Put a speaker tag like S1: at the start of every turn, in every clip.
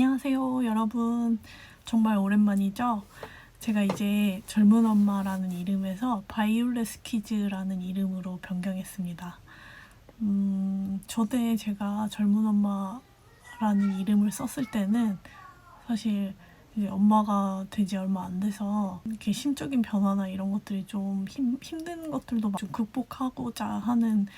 S1: 안녕하세요, 여러분. 정말 오랜만이죠? 제가 이제 젊은 엄마라는 이름에서 바이올렛 키즈라는 이름으로 변경했습니다. 음, 저때 제가 젊은 엄마라는 이름을 썼을 때는 사실 엄마가 되지 얼마 안 돼서 이렇게 심적인 변화나 이런 것들이 좀 힘, 힘든 것들도 좀 극복하고자 하는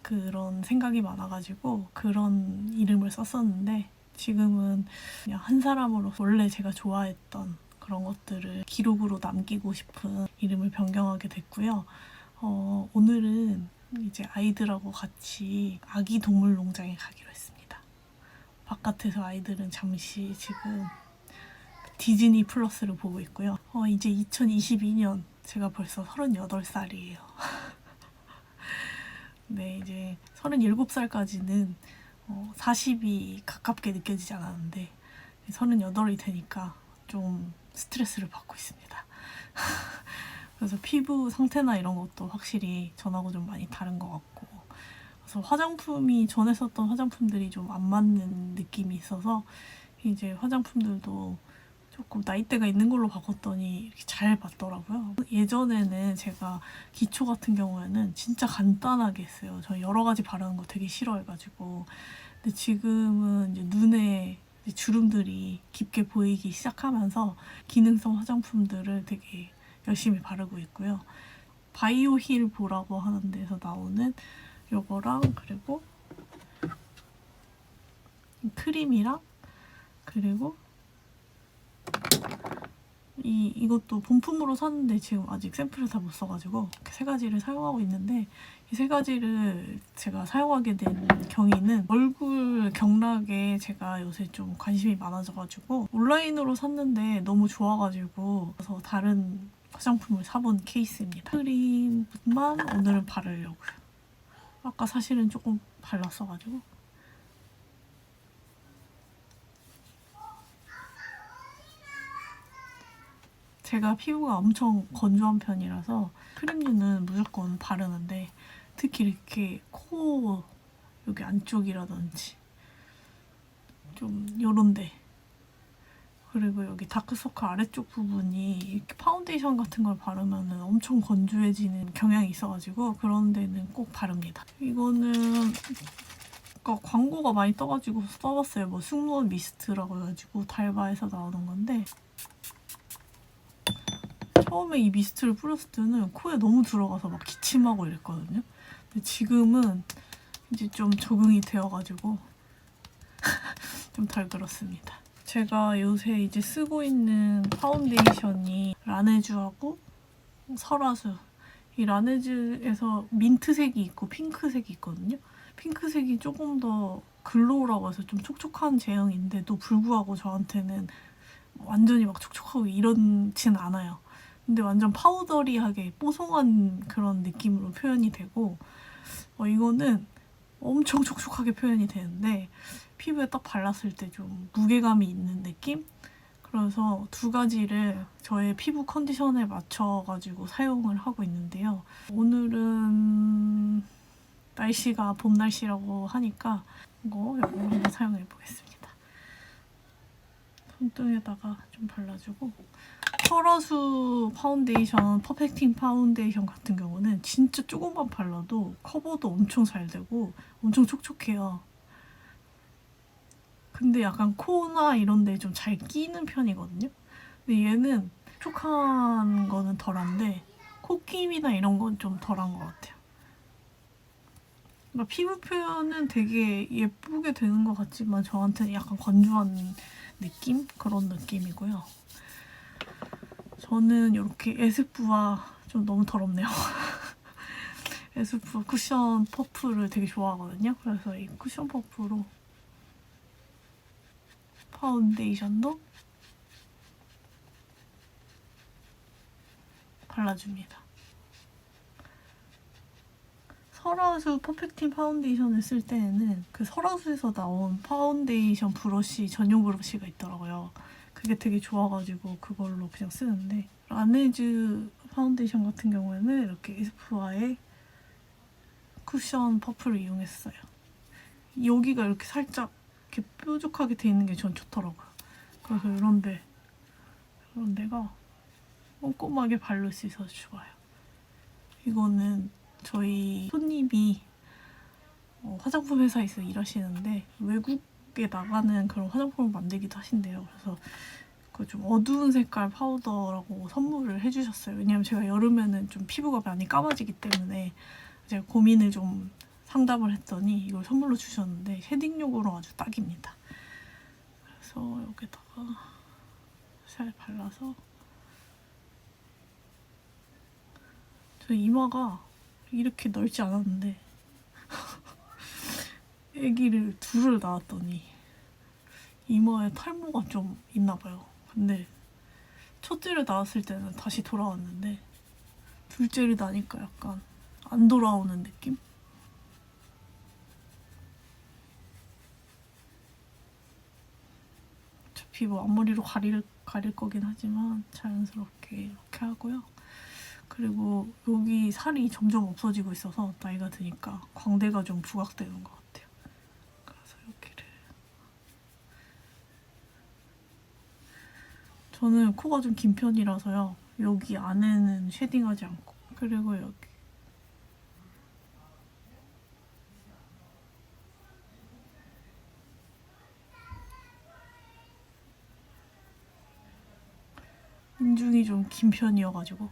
S1: 그런 생각이 많아가지고 그런 이름을 썼었는데 지금은 그냥 한 사람으로 원래 제가 좋아했던 그런 것들을 기록으로 남기고 싶은 이름을 변경하게 됐고요. 어, 오늘은 이제 아이들하고 같이 아기 동물 농장에 가기로 했습니다. 바깥에서 아이들은 잠시 지금 디즈니 플러스를 보고 있고요. 어, 이제 2022년 제가 벌써 38살이에요. 네, 이제 37살까지는 어, 40이 가깝게 느껴지지 않았는데 38이 되니까 좀 스트레스를 받고 있습니다. 그래서 피부 상태나 이런 것도 확실히 전하고 좀 많이 다른 것 같고 그래서 화장품이 전에 썼던 화장품들이 좀 안 맞는 느낌이 있어서 이제 화장품들도 조금 나이대가 있는 걸로 바꿨더니 이렇게 잘 받더라고요. 예전에는 제가 기초 같은 경우에는 진짜 간단하게 했어요. 저 여러 가지 바르는 거 되게 싫어해가지고. 근데 지금은 이제 눈에 이제 주름들이 깊게 보이기 시작하면서 기능성 화장품들을 되게 열심히 바르고 있고요. 바이오 힐 보라고 하는 데서 나오는 요거랑 그리고 크림이랑 그리고 이 이것도 본품으로 샀는데 지금 아직 샘플을 다 못 써가지고 세 가지를 사용하고 있는데 이 세 가지를 제가 사용하게 된 경위는 얼굴 경락에 제가 요새 좀 관심이 많아져가지고 온라인으로 샀는데 너무 좋아가지고 그래서 다른 화장품을 사본 케이스입니다. 크림만 오늘은 바르려고요. 아까 사실은 조금 발랐어가지고 제가 피부가 엄청 건조한 편이라서 크림류는 무조건 바르는데 특히 이렇게 코 여기 안쪽이라든지 좀 요런데 그리고 여기 다크서클 아래쪽 부분이 이렇게 파운데이션 같은 걸 바르면 엄청 건조해지는 경향이 있어가지고 그런 데는 꼭 바릅니다. 이거는 그러니까 광고가 많이 떠가지고 써봤어요. 뭐 승무원 미스트라고 해가지고 달바에서 나오는 건데 처음에 이 미스트를 뿌렸을 때는 코에 너무 들어가서 막 기침하고 이랬거든요. 근데 지금은 이제 좀 적응이 되어가지고 좀 덜 그렇습니다. 제가 요새 이제 쓰고 있는 파운데이션이 라네즈하고 설화수. 이 라네즈에서 민트색이 있고 핑크색이 있거든요. 핑크색이 조금 더 글로우라고 해서 좀 촉촉한 제형인데도 불구하고 저한테는 완전히 막 촉촉하고 이렇진 않아요. 근데 완전 파우더리하게 뽀송한 그런 느낌으로 표현이 되고 어, 이거는 엄청 촉촉하게 표현이 되는데 피부에 딱 발랐을 때 좀 무게감이 있는 느낌? 그래서 두 가지를 저의 피부 컨디션에 맞춰가지고 사용을 하고 있는데요. 오늘은 날씨가 봄 날씨라고 하니까 이거 이거 한번 사용해 보겠습니다. 손등에다가 좀 발라주고 설화수 파운데이션, 퍼펙팅 파운데이션 같은 경우는 진짜 조금만 발라도 커버도 엄청 잘 되고 엄청 촉촉해요. 근데 약간 코나 이런 데 좀 잘 끼는 편이거든요. 근데 얘는 촉촉한 거는 덜한데 코김이나 이런 건 좀 덜한 것 같아요. 그러니까 피부 표현은 되게 예쁘게 되는 것 같지만 저한테는 약간 건조한 느낌? 그런 느낌이고요. 저는 이렇게 에스쁘와 좀 너무 더럽네요. 에스쁘 쿠션 퍼프를 되게 좋아하거든요. 그래서 이 쿠션 퍼프로 파운데이션도 발라줍니다. 설화수 퍼펙팅 파운데이션을 쓸 때에는 그 설화수에서 나온 파운데이션 브러쉬 전용 브러쉬가 있더라고요. 그게 되게 좋아가지고 그걸로 그냥 쓰는데 라네즈 파운데이션 같은 경우에는 이렇게 에스쁘아의 쿠션 퍼프를 이용했어요. 여기가 이렇게 살짝 이렇게 뾰족하게 돼 있는 게 전 좋더라고요. 그래서 이런 데 이런 데가 꼼꼼하게 바를 수 있어서 좋아요. 이거는 저희 손님이 어, 화장품 회사에서 일하시는데 외국 에 나가는 그런 화장품을 만들기도 하신대요. 그래서 그 좀 어두운 색깔 파우더라고 선물을 해주셨어요. 왜냐면 제가 여름에는 좀 피부가 많이 까마지기 때문에 제가 고민을 좀 상담을 했더니 이걸 선물로 주셨는데 쉐딩용으로 아주 딱입니다. 그래서 여기다가 살 발라서 저 이마가 이렇게 넓지 않았는데 아기를 둘을 낳았더니 이마에 탈모가 좀 있나 봐요. 근데 첫째를 낳았을 때는 다시 돌아왔는데 둘째를 낳으니까 약간 안 돌아오는 느낌? 어차피 뭐 앞머리로 가릴, 가릴 거긴 하지만 자연스럽게 이렇게 하고요. 그리고 여기 살이 점점 없어지고 있어서 나이가 드니까 광대가 좀 부각되는 것 같아요. 그래서 여기를 저는 코가 좀 긴 편이라서요. 여기 안에는 쉐딩하지 않고 그리고 여기 인중이 좀 긴 편이어가지고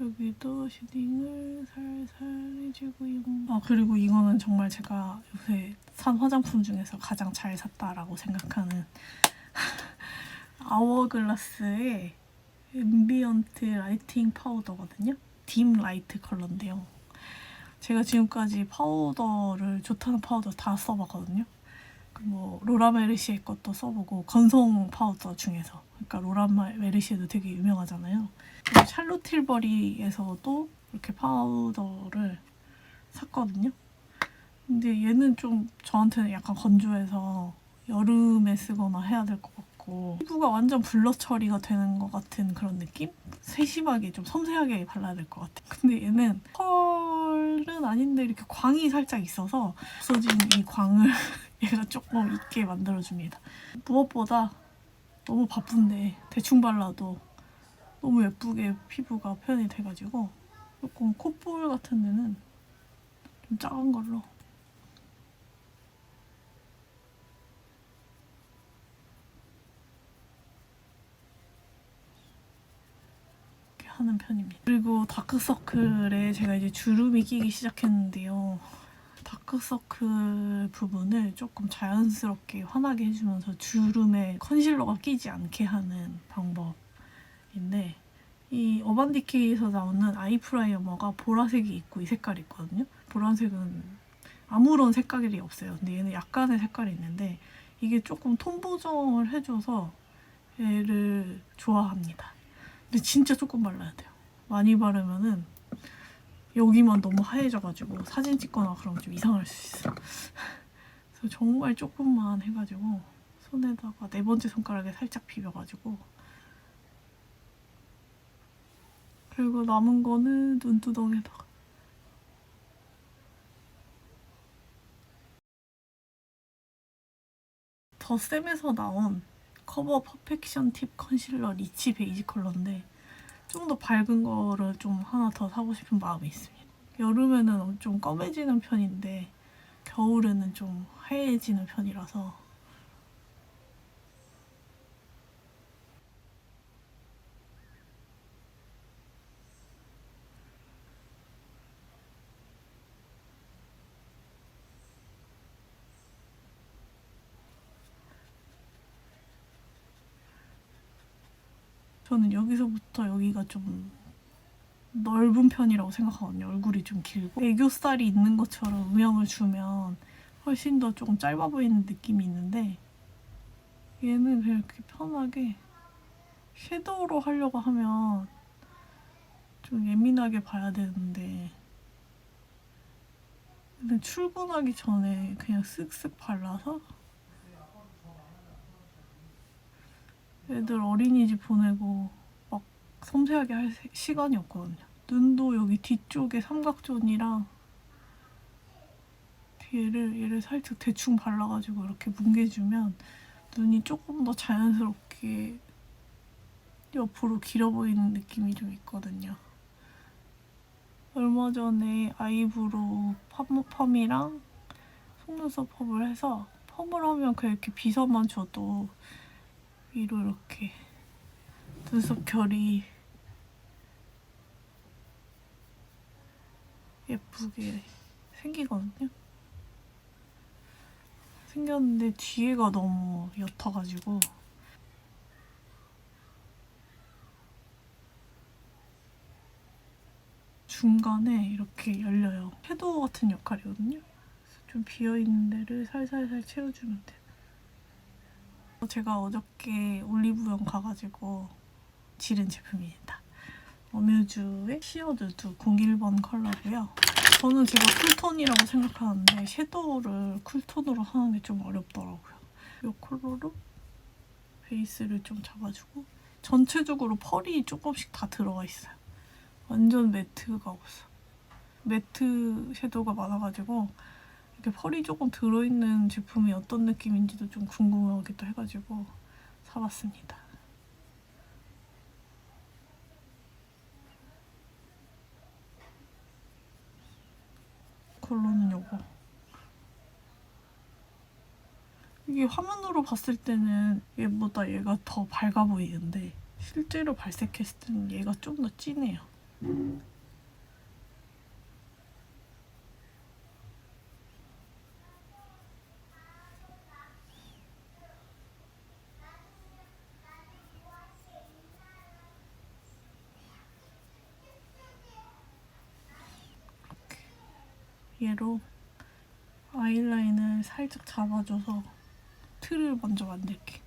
S1: 여기도 쉐딩을 살살 해주고요. 아 그리고 이거는 정말 제가 요새 산 화장품 중에서 가장 잘 샀다라고 생각하는 아워글라스의 앰비언트 라이팅 파우더거든요. 딥 라이트 컬러인데요. 제가 지금까지 파우더를 좋다는 파우더 다 써봤거든요. 그뭐 로라 메르시의 것도 써보고 건성 파우더 중에서 그러니까 로라 메르시에도 되게 유명하잖아요. 샬롯 틸버리에서도 이렇게 파우더를 샀거든요. 근데 얘는 좀 저한테는 약간 건조해서 여름에 쓰거나 해야 될 것 같고 피부가 완전 블러 처리가 되는 것 같은 그런 느낌? 세심하게 좀 섬세하게 발라야 될 것 같아. 근데 얘는 펄은 아닌데 이렇게 광이 살짝 있어서 없어진 이 광을 얘가 조금 있게 만들어줍니다. 무엇보다 너무 바쁜데 대충 발라도 너무 예쁘게 피부가 표현이 돼가지고 조금 콧볼 같은 데는 좀 작은 걸로 이렇게 하는 편입니다. 그리고 다크서클에 제가 이제 주름이 끼기 시작했는데요. 다크서클 부분을 조금 자연스럽게 환하게 해주면서 주름에 컨실러가 끼지 않게 하는 방법인데 이 어반디케이에서 나오는 아이 프라이머가 보라색이 있고 이 색깔이 있거든요. 보라색은 아무런 색깔이 없어요. 근데 얘는 약간의 색깔이 있는데 이게 조금 톤 보정을 해줘서 얘를 좋아합니다. 근데 진짜 조금 발라야 돼요. 많이 바르면은 여기만 너무 하얘져가지고 사진 찍거나 그러면 좀 이상할 수 있어. 그래서 정말 조금만 해가지고 손에다가 네 번째 손가락에 살짝 비벼가지고 그리고 남은 거는 눈두덩에다가 더 쌤에서 나온 커버 퍼펙션 팁 컨실러 리치 베이지 컬러인데 좀 더 밝은 거를 좀 하나 더 사고 싶은 마음이 있습니다. 여름에는 좀 검해지는 편인데 겨울에는 좀 하얘지는 편이라서 저는 여기서부터 여기가 좀 넓은 편이라고 생각하거든요. 얼굴이 좀 길고 애교살이 있는 것처럼 음영을 주면 훨씬 더 조금 짧아 보이는 느낌이 있는데 얘는 그냥 이렇게 편하게 섀도우로 하려고 하면 좀 예민하게 봐야 되는데 근데 출근하기 전에 그냥 쓱쓱 발라서 애들 어린이집 보내고 막 섬세하게 할 세- 시간이 없거든요. 눈도 여기 뒤쪽에 삼각존이랑 얘를 얘를 살짝 대충 발라가지고 이렇게 뭉개주면 눈이 조금 더 자연스럽게 옆으로 길어 보이는 느낌이 좀 있거든요. 얼마 전에 아이브로우 펌, 펌이랑 속눈썹 펌을 해서 펌을 하면 그냥 이렇게 빗어만 줘도 위로 이렇게 눈썹 결이 예쁘게 생기거든요. 생겼는데 뒤에가 너무 옅어가지고 중간에 이렇게 열려요. 섀도우 같은 역할이거든요. 좀 비어있는 데를 살살살 채워주면 돼요. 제가 어저께 올리브영 가가지고 지른 제품입니다. 어뮤즈의 시어드두 01번 컬러고요. 저는 제가 쿨톤이라고 생각하는데 섀도우를 쿨톤으로 하는 게 좀 어렵더라고요. 이 컬러로 베이스를 좀 잡아주고 전체적으로 펄이 조금씩 다 들어가 있어요. 완전 매트가 없어. 매트 섀도우가 많아가지고 이렇게 펄이 조금 들어있는 제품이 어떤 느낌인지도 좀 궁금하기도 해가지고 사봤습니다. 컬러는 요거. 이게 화면으로 봤을 때는 얘보다 얘가 더 밝아 보이는데 실제로 발색했을 때는 얘가 좀 더 진해요. 얘로 아이라인을 살짝 잡아줘서 틀을 먼저 만들게.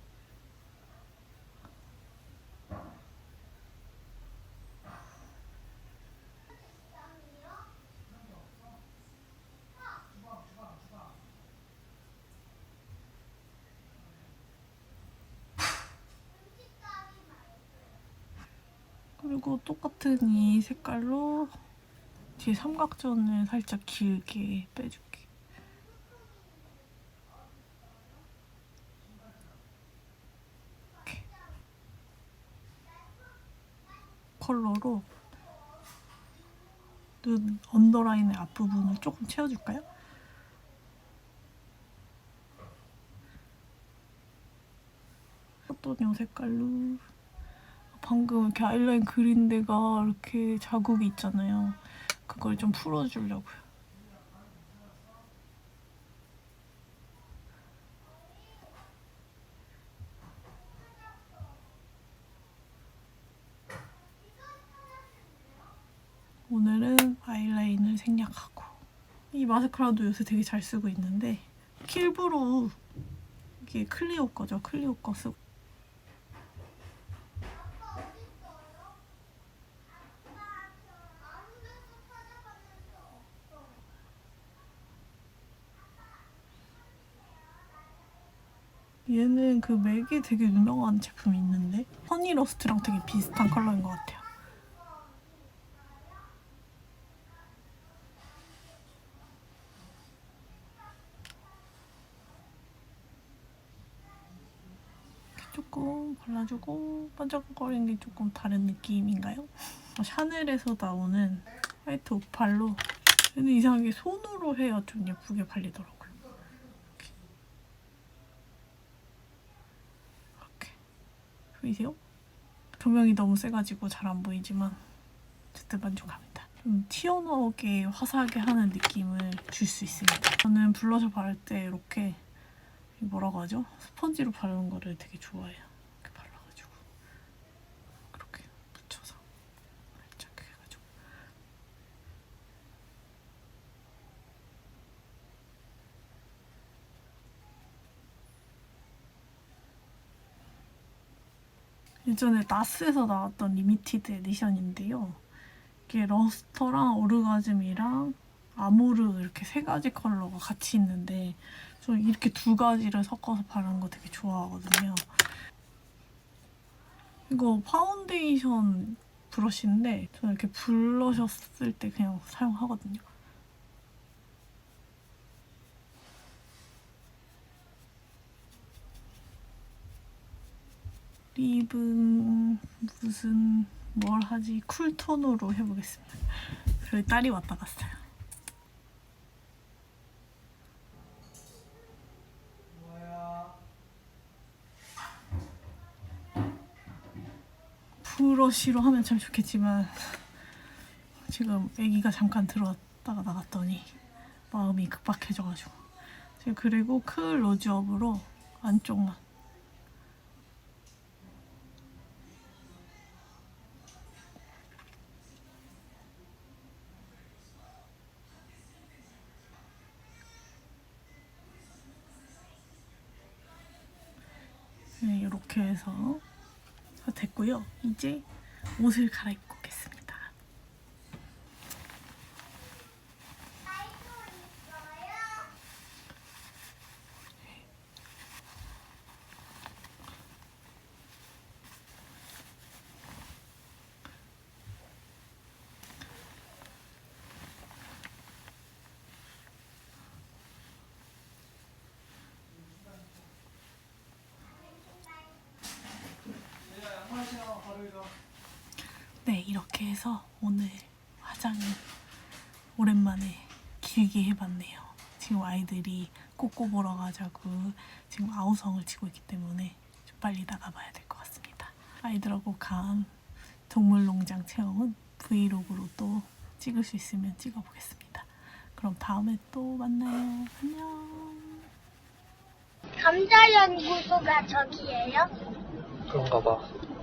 S1: 그리고 똑같은 이 색깔로 뒤에 삼각존을 살짝 길게 빼줄게. 이렇게. 컬러로 눈 언더라인의 앞부분을 조금 채워줄까요? 어떤 요 색깔로 방금 이렇게 아이라인 그린 데가 이렇게 자국이 있잖아요. 그걸 좀 풀어주려고요. 오늘은 아이라인을 생략하고 이 마스카라도 요새 되게 잘 쓰고 있는데 킬브로우 이게 클리오 거죠. 클리오 거 쓰고 얘는 그 맥이 되게 유명한 제품이 있는데 허니러스트랑 되게 비슷한 컬러인 것 같아요. 조금 발라주고 반짝거리는 게 조금 다른 느낌인가요? 샤넬에서 나오는 화이트 오팔로 근데 이상하게 손으로 해야 좀 예쁘게 발리더라고요. 이렇게 보이세요? 조명이 너무 세가지고 잘 안 보이지만 어쨌든 만족합니다. 좀 튀어나오게 화사하게 하는 느낌을 줄 수 있습니다. 저는 블러셔 바를 때 이렇게 뭐라고 하죠? 스펀지로 바르는 거를 되게 좋아해요. 이렇게 발라가지고 그렇게 묻혀서 살짝 해가지고 예전에 나스에서 나왔던 리미티드 에디션인데요. 이게 러스터랑 오르가즘이랑 아모르 이렇게 세 가지 컬러가 같이 있는데 저 이렇게 두 가지를 섞어서 바르는 거 되게 좋아하거든요. 이거 파운데이션 브러쉬인데 저는 이렇게 블러셔 쓸 때 그냥 사용하거든요. 립은 무슨 뭘 하지 쿨톤으로 해보겠습니다. 저희 딸이 왔다 갔어요. 브러쉬로 하면 참 좋겠지만 지금 아기가 잠깐 들어왔다가 나갔더니 마음이 급박해져가지고 그리고 클 로즈업으로 안쪽만 다 됐고요. 이제 옷을 갈아입고 오겠습니다. 네, 이렇게 해서 오늘 화장을 오랜만에 길게 해봤네요. 지금 아이들이 꼬꼬 보러 가자고 지금 아우성을 치고 있기 때문에 좀 빨리 나가봐야 될 것 같습니다. 아이들하고 간 동물농장 체험은 브이로그로 또 찍을 수 있으면 찍어보겠습니다. 그럼 다음에 또 만나요. 안녕.
S2: 감자연구소가 저기예요?
S3: 그런가 봐.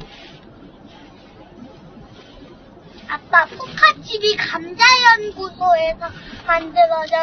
S2: 아빠 포카칩이 감자연구소에서 만들어져